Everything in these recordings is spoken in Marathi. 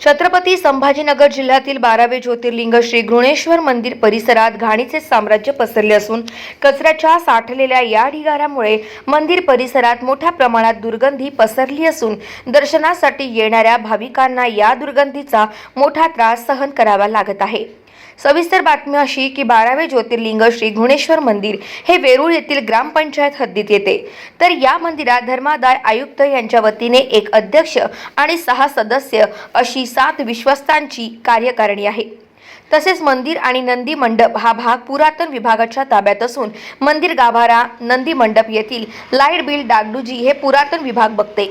छत्रपती संभाजीनगर जिल्ह्यातील बारावे ज्योतिर्लिंग श्री घृणेश्वर मंदिर परिसरात घाणीचे साम्राज्य पसरले असून कचऱ्याच्या साठलेल्या या ढिगाऱ्यामुळे मंदिर परिसरात मोठ्या प्रमाणात दुर्गंधी पसरली असून दर्शनासाठी येणाऱ्या भाविकांना या दुर्गंधीचा मोठा त्रास सहन करावा लागत आहे. सविस्तर बातमी अशी की बारावे ज्योतिर्लिंग श्री घुणेश्वर मंदिर हे वेरूळ येथील ग्रामपंचायत हद्दीत येते. तर या मंदिरात धर्मादाय आयुक्त यांच्या वतीने एक अध्यक्ष आणि सहा सदस्य अशी सात विश्वस्तांची कार्यकारिणी आहे. तसेच मंदिर आणि नंदी मंडप हा भाग पुरातन विभागाच्या ताब्यात असून मंदिर गाभारा नंदी मंडप येथील लाइट बिल डागडुजी हे पुरातन विभाग बघते.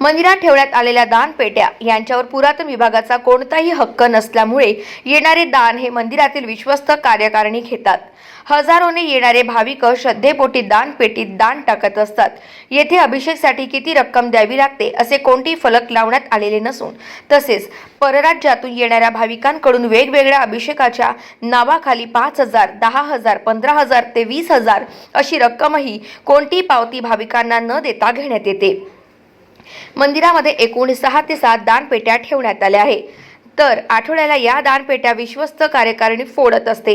मंदिरात ठेवण्यात आलेल्या दान पेट्या यांच्यावर पुरातन विभागाचा कोणताही हक्क नसल्यामुळे येणारे दान हे मंदिरातील विश्वस्त कार्यकारिणी घेतात. हजारोने येणारे भाविक श्रद्धेपोटी दान पेटीत दान टाकत असतात. येथे अभिषेकसाठी किती रक्कम द्यावी लागते असे कोणतेही फलक लावण्यात आलेले नसून तसेच परराज्यातून येणाऱ्या भाविकांकडून वेगवेगळ्या अभिषेकाच्या नावाखाली पाच हजार दहा हजार पंधरा हजार ते वीस हजार अशी रक्कमही कोणतीही पावती भाविकांना न देता घेण्यात येते. मंदिरामध्ये एकूण सहा ते सात दानपेट्या ठेवण्यात आल्या आहे तर आठवड्याला या दानपेट्या विश्वस्त कार्यकारिणी फोडत असते.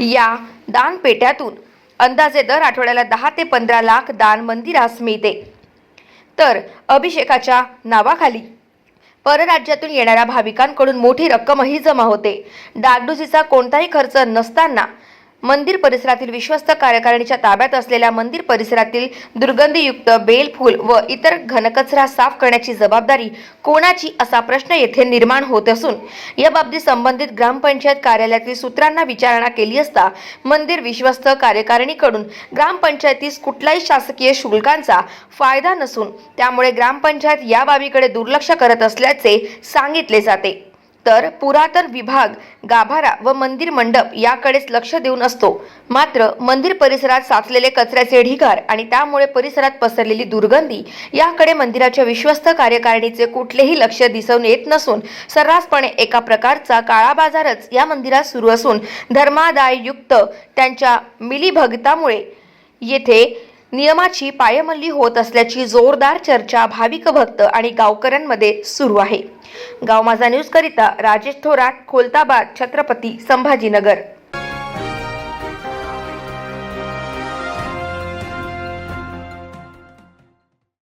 या दानपेट्यातून अंदाजे दर आठवड्याला दहा ते पंधरा लाख दान मंदिरास मिळते. तर अभिषेकाच्या नावाखाली परराज्यातून येणाऱ्या भाविकांकडून मोठी रक्कमही जमा होते. डागडुजीचा कोणताही खर्च नसताना मंदिर परिसरातील विश्वस्त कार्यकारिणीच्या ताब्यात असलेल्या मंदिर परिसरातील दुर्गंधीयुक्त बेलफूल व इतर घनकचरा साफ करण्याची जबाबदारी कोणाची असा प्रश्न येथे निर्माण होत असून या बाबतीत संबंधित ग्रामपंचायत कार्यालयातील सूत्रांना विचारणा केली असता मंदिर विश्वस्त कार्यकारिणीकडून ग्रामपंचायतीस कुठलाही शासकीय शुल्कांचा फायदा नसून त्यामुळे ग्रामपंचायत या बाबीकडे दुर्लक्ष करत असल्याचे सांगितले जाते. तर पुरातन विभाग गाभारा व मंदिर मंडप याकडेच लक्ष देऊन असतो. मात्र मंदिर परिसरात साचलेले कचऱ्याचे ढिगार आणि त्यामुळे परिसरात पसरलेली दुर्गंधी याकडे मंदिराच्या विश्वस्त कार्यकारिणीचे कुठलेही लक्ष दिसून येत नसून सर्रासपणे एका प्रकारचा काळा बाजारच या मंदिरात सुरू असून धर्मादाययुक्त त्यांच्या मिलीभगतामुळे येथे नियमाची पायमल्ली होत असल्याची जोरदार चर्चा भाविक भक्त आणि गावकऱ्यांमध्ये सुरू आहे. गाव माझा न्यूज करिता राजेश थोरात खोलताबाद छत्रपती संभाजीनगर.